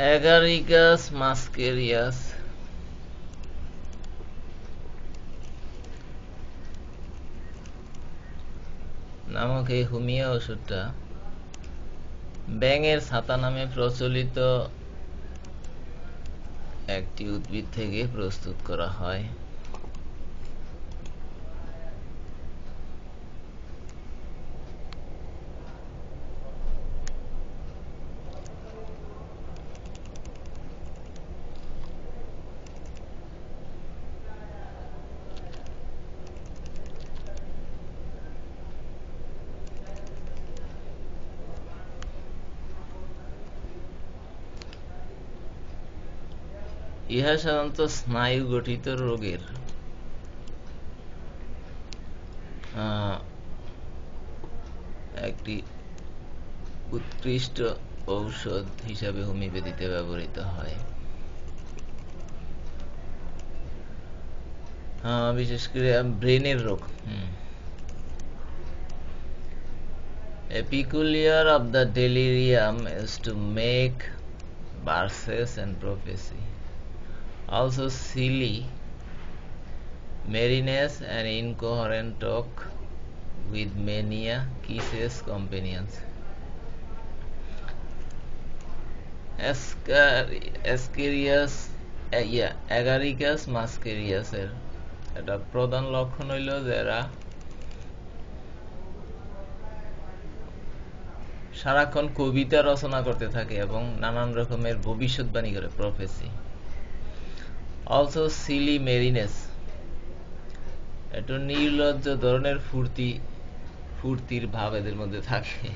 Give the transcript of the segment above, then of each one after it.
Agaricus মাস্কেরিয়াস নামক এই হুমিয়া ওষুধটা ব্যাঙের ছাতা নামে প্রচলিত একটি উদ্ভিদ থেকে প্রস্তুত করা হয়। ইহা সাধারণত স্নায়ু গঠিত রোগের। একটি উৎকৃষ্ট ঔষধ হিসাবে হোমিওপ্যাথিতে ব্যবহৃত হয়। বিশেষ করে ব্রেনের রোগ peculiar of the delirium is to make verses and prophecy. Also silly, merriness and incoherent talk with mania, kisses, companions. অ্যাসকেরিয়াস ইয়া অ্যাগারিকাস মাস্কেরিয়াসের এটা প্রধান লক্ষণ হইল যারা সারাক্ষণ কবিতা রচনা করতে থাকে এবং নানান রকমের ভবিষ্যৎবাণী করে প্রফেসি অলসো সিলি মেরিনেস একটু নির্লজ্জ ধরনের ফুর্তি, ফুর্তির ভাব এদের মধ্যে থাকে।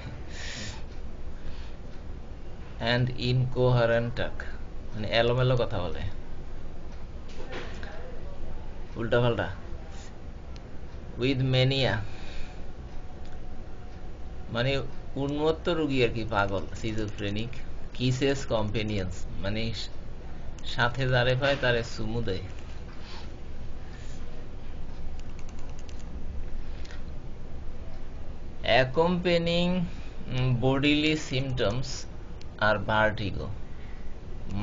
অ্যান্ড ইনকোহারেন্টাক মানে এলোমেলো কথা বলে। উল্টা পাল্টা উইথ মেনিয়া মানে উন্মত্ত রুগী আর কি, পাগল সিজোফ্রেনিক কিসেস কম্পেনিয়ন্স মানে সাথে যারে পায় তারে সুমু দেয়। accompanying bodily symptoms are vertigo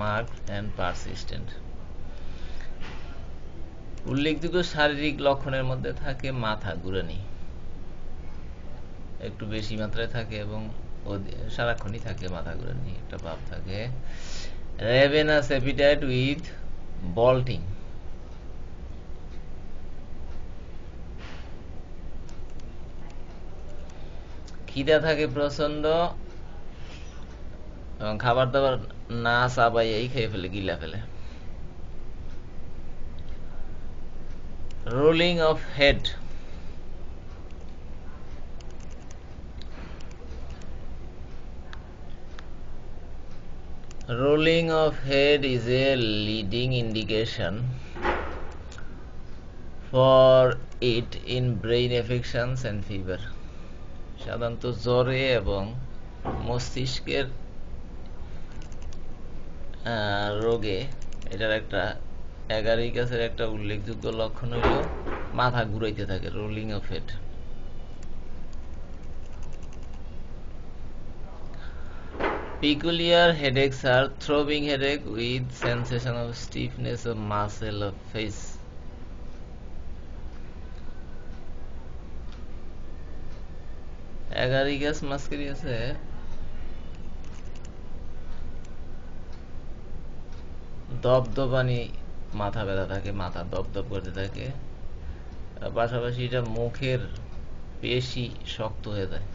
marked and persistent উল্লেখযোগ্য শারীরিক লক্ষণের মধ্যে থাকে মাথা ঘুরানি। একটু বেশি মাত্রায় থাকে এবং সারাক্ষণই থাকে মাথা ঘুরানি, একটা ভাব থাকে। Ravenous appetite with bolting. খিদা থাকে প্রচণ্ড এবং খাবার দাবার না চাবাইয়াই খেয়ে ফেলে, গিলা ফেলে। Rolling of head Rolling of head is a leading indication for it in brain affections and fever. সাধারণত জ্বরে এবং মস্তিষ্কের রোগে এটার একটা অ্যাগারিকাসের একটা উল্লেখযোগ্য লক্ষণ হইল মাথা ঘুরাইতে থাকে rolling of head Peculiar headaches are throbbing headache with sensation of stiffness of muscle of face. Agaricus মাস্কেরিয়াসে দবদবানি মাথা ব্যথা থাকে মাথা দপদপ করতে থাকে পাশাপাশি এটা মুখের পেশি শক্ত হয়ে যায়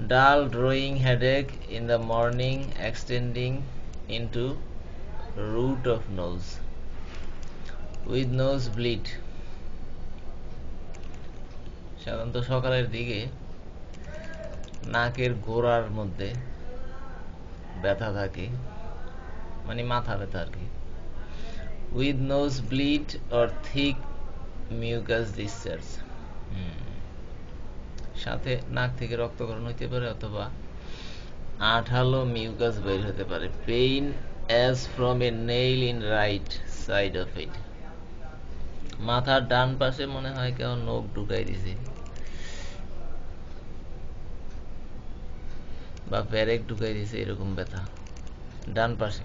dull drawing headache in the morning extending into root of nose with nose bleed সাধারণত সকালের দিকে নাকের গোড়ার মধ্যে ব্যথা থাকে মানে মাথা ব্যথা আর কি with nose bleed or thick mucus discharge hmm সাথে নাক থেকে রক্তকরণ হইতে পারে অথবা আঠালো মিউকাস বের হতে পারে। Pain as from a nail in right side of it মাথার ডান পাশে মনে হয় কেউ নখ ঢুকাই দিছে। বা প্যারেক ঢুকাই দিছে, এরকম ব্যথা। ডান পাশে।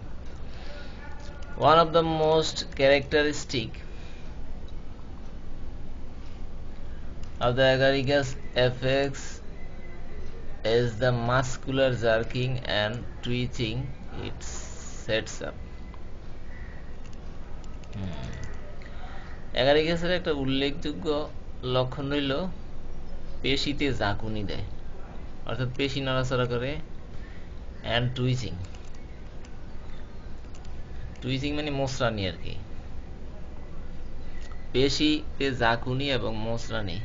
One of the most characteristic of the agaricus effects is the muscular jerking and twitching, it sets up. অ্যাগারিকাসের একটা উল্লেখযোগ্য লক্ষণ রইল পেশিতে জাকুনি দেয় অর্থাৎ পেশি নড়াচড়া করে অ্যান্ড টুইচিং টুইচিং মানে মোসরানি আর কি পেশিতে জাকুনি এবং মোসরানি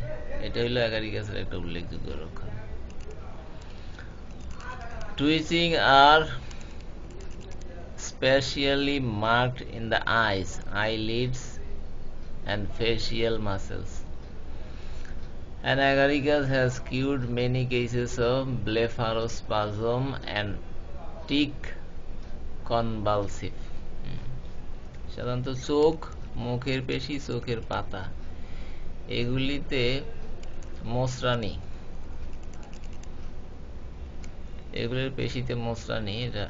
এটা হইল অ্যাগারিকাসের একটা উল্লেখযোগ্য লক্ষণ টুইচিং আর specially marked in the eyes, eyelids, and facial muscles. And agaricus has cured many cases of blepharospasm and tic convulsive. সাধারণত চোখ মুখের পেশি, চোখের পাতা। এগুলিতে মোসরানি। এগুলির পেশিতে মোসরানি, এটা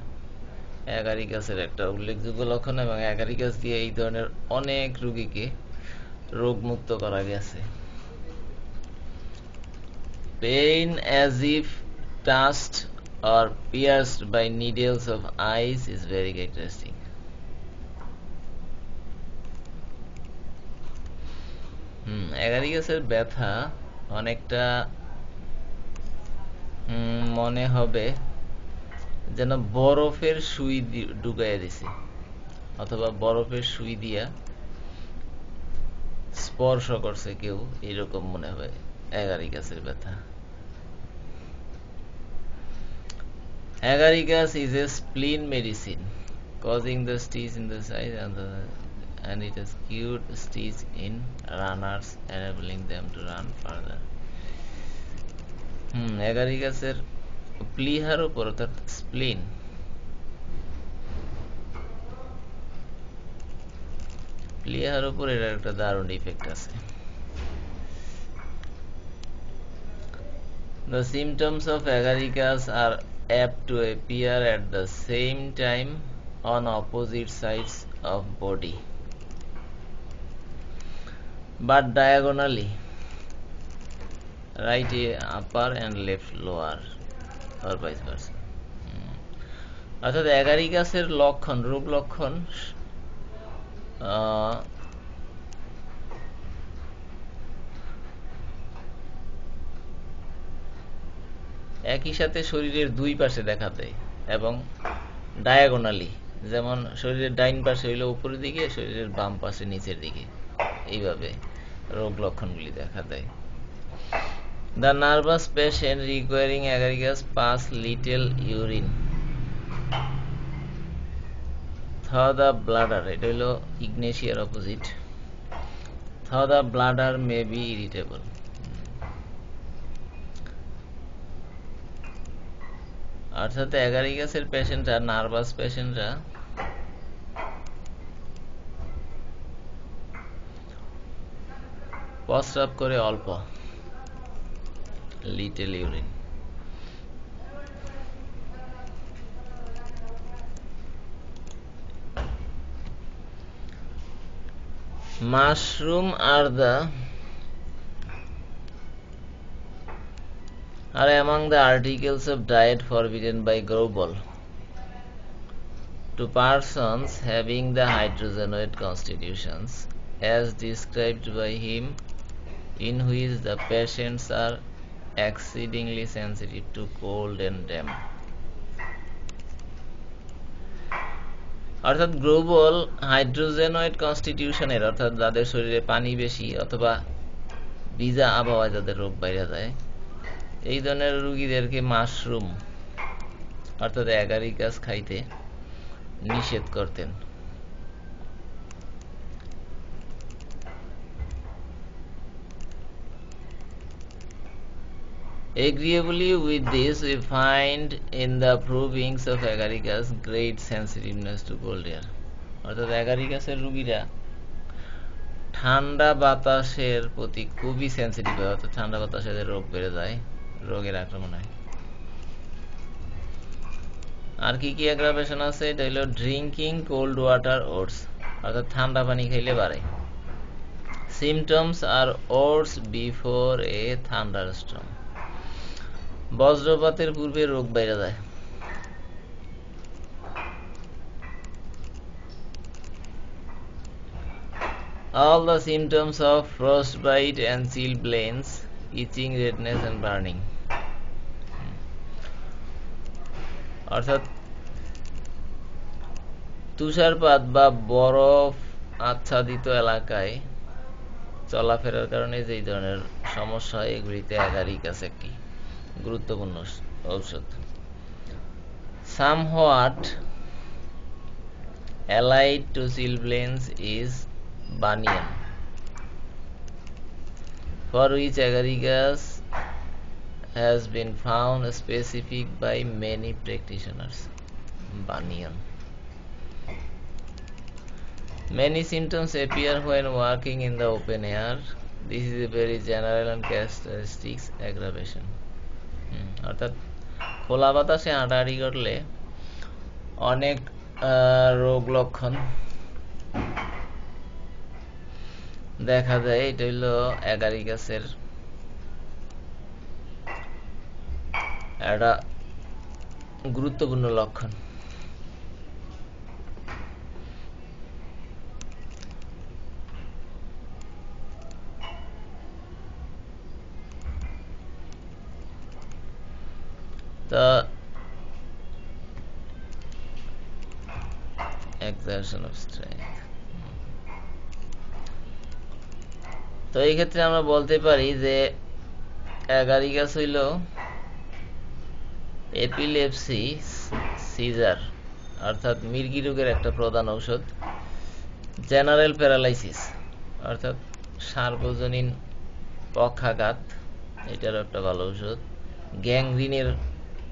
অ্যাগারিকাসের একটা উল্লেখযোগ্য লক্ষণ এবং অ্যাগারিকাস দিয়ে এই ধরনের অনেক রোগীকে রোগমুক্ত করা গেছে। Pain as if thrust or pierced by needles of ice is very characteristic. Hmm অ্যাগারিকাসের ব্যথা অনেকটা মনে হবে যেন বরফের সুই ঢুকাইয়া দিছে অথবা বরফের সুই দিয়া স্পর্শ করছে কেউ এরকম মনে হয় অ্যাগারিকাসের ব্যথা। Agaricus is a spleen medicine causing the stitch in the side and, the, and it has cured stitch in runners enabling them to run further. হুম অ্যাগারিকাসের প্লিহার উপর অর্থাৎ স্প্লিন প্লিহার উপর এর একটা দারুণ ইফেক্ট আছে The symptoms of agaricus are apt to appear at the same time on opposite sides of body but diagonally. Right upper and left lower, or vice versa. অর্থাৎ অ্যাগারিকাসের লক্ষণ, রূপ লক্ষণ একই সাথে শরীরের দুই পাশে দেখা দেয় এবং ডায়াগোনালি যেমন শরীরের ডাইন পাশে হইল উপরের দিকে, শরীরের বাম পাশে নিচের দিকে। এইভাবে রোগ লক্ষণগুলি দেখা দেয়। The nervous patient requiring Agaricus pass little urine through the bladder এটা হলো ইগনেশিয়ার opposite through the bladder may be irritable অর্থাৎ অ্যাগারিকাসের পেশেন্টরা নার্ভাস পেশেন্টরা প্রস্রাব করে অল্প little urine mushroom are the are among the articles of diet forbidden by Grobel to persons having the hydrogenoid constitutions as described by him in which the patients are exceedingly sensitive to cold and damp. অর্থাৎ global hydrogenoid কনস্টিটিউশনের, অর্থাৎ যাদের শরীরে পানি বেশি অথবা ভিজা আবহাওয়ায় যাদের রোগ বাইরে যায়, এই ধরনের রুগীদেরকে মাশরুম, অর্থাৎ অ্যাগারিকাস খাইতে নিষেধ করতেন। Agreeably with this, we find in the provings of Agaricus great sensitiveness to cold air. অর্থাৎ অ্যাগারিকাসের রুগীরা ঠান্ডা বাতাসের প্রতি খুবই সেন্সিটিভ হয় অর্থাৎ ঠান্ডা বাতাসে রোগ বেড়ে যায় রোগের আক্রমণ হয়। আর কি কি অ্যাগ্রাভেশন আছে? এটা হলো ড্রিঙ্কিং কোল্ড ওয়াটার ওটস অর্থাৎ ঠান্ডা পানি খাইলে বাড়ে। Symptoms are worse before a thunderstorm বজ্রপাতের পূর্বে রোগ বাইরে যায়। All the symptoms of frostbite and chilblains itching, redness and burning. অর্থাৎ তুষারপাত বা বরফ আচ্ছাদিত এলাকায় চলাফেরার কারণে যেই ধরনের সমস্যা এগুলিতে অ্যাগারিকাস একটি। গুরুত্বপূর্ণ ঔষধ somewhat allied to chilblains is banyan for which agaricus has been found specific by many practitioners banyan Many symptoms appear when working in the open air. This is a very general and characteristics aggravation. অর্থাৎ খোলা বাতাসে হাঁটাহাঁটি করলে অনেক রোগ লক্ষণ দেখা যায় এটা হলো এগারি অ্যাগারিকাসের একটা গুরুত্বপূর্ণ লক্ষণ the exertion of strength তো এই ক্ষেত্রে আমরা বলতে পারি যে অ্যাগারিকাস হইল এপিলেপসি সিজার অর্থাৎ মির্গি রোগের একটা প্রধান ঔষধ জেনারেল প্যারালাইসিস অর্থাৎ সার্বজনীন পক্ষাঘাত, এটারও একটা ভালো ঔষধ গ্যাংরিনের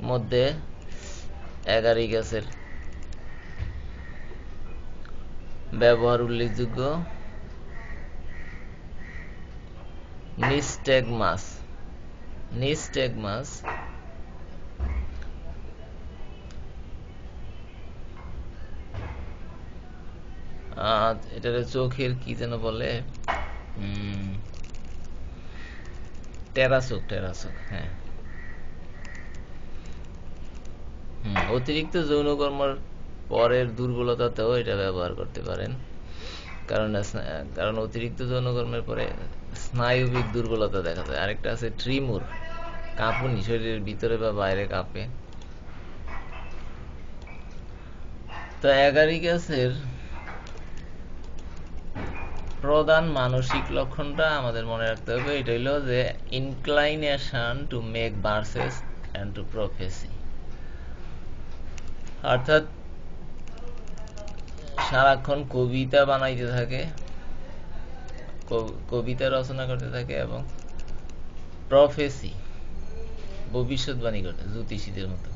মধ্যে অ্যাগারিকাসের ব্যবহার উল্লেখযোগ্য। নিস্টেগমাস নিস্টেগমাস এটা চোখের কি যেন বলে? টেরাসোক টেরাসোক হ্যাঁ। অতিরিক্ত যৌনকর্মর পরের দুর্বলতাতেও এটা ব্যবহার করতে পারেন। কারণ কারণ অতিরিক্ত যৌনকর্মের পরে স্নায়ুবিক দুর্বলতা দেখা যায়। আরেকটা আছে ট্রিমুর কাঁপুনি, শরীরের ভিতরে বা বাইরে কাঁপে। তো অ্যাগারিকাসের প্রধান মানসিক লক্ষণটা আমাদের মনে রাখতে হবে। এটা হইল যে inclination to make verses and to prophesy অর্থাৎ সারাক্ষণ কবিতা বানাইতে থাকে কবিতা রচনা করতে থাকে এবং প্রফেসি ভবিষ্যৎবাণী করতে জ্যোতিষীদের মতো।